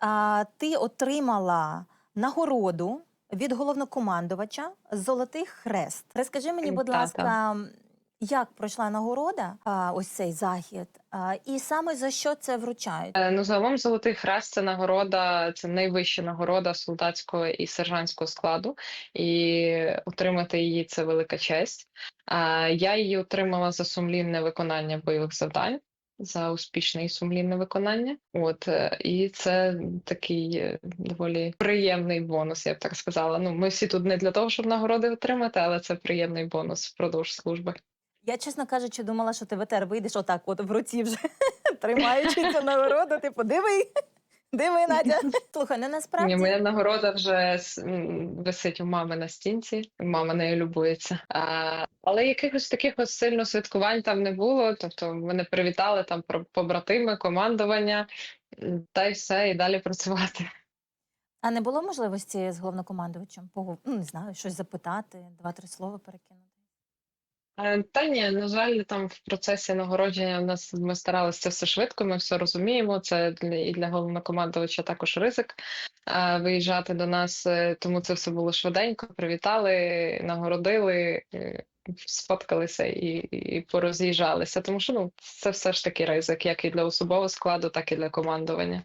а, ти отримала нагороду від головнокомандувача Золотий хрест. Розкажи мені, будь ласка, як пройшла нагорода, а, ось цей захід, і саме за що це вручають? Е, Ну, загалом Золотий Хрест це нагорода, це найвища нагорода солдатського і сержантського складу, і отримати її це велика честь. Я її отримала за сумлінне виконання бойових завдань, за успішне і сумлінне виконання. От е, і це такий е, доволі приємний бонус, я б так сказала. Ну, ми всі тут не для того, щоб нагороди отримати, але це приємний бонус впродовж служби. Я, чесно кажучи, думала, що ти ветер вийдеш отак, от в руці вже тримаючи цю нагороду. Типу, диви, диви, Надя. Слухай, ну насправді. Ні, моя нагорода вже с- м, висить у мами на стінці, мама нею любується. А, але якихось таких ось сильно святкувань там не було. Тобто мене привітали там про побратими, командування, м, та й все, і далі працювати. А не було можливості з головнокомандувачем погов... ну, не знаю, щось запитати, два-три слова перекинути? Е, Та ні, на жаль, там в процесі нагородження в нас ми старалися все швидко, ми все розуміємо. Це для і для головнокомандувача також ризик е, виїжджати до нас, е, тому це все було швиденько. Привітали, нагородили, е, і, і пороз'їжджалися. Тому що ну це все ж таки ризик, як і для особового складу, так і для командування.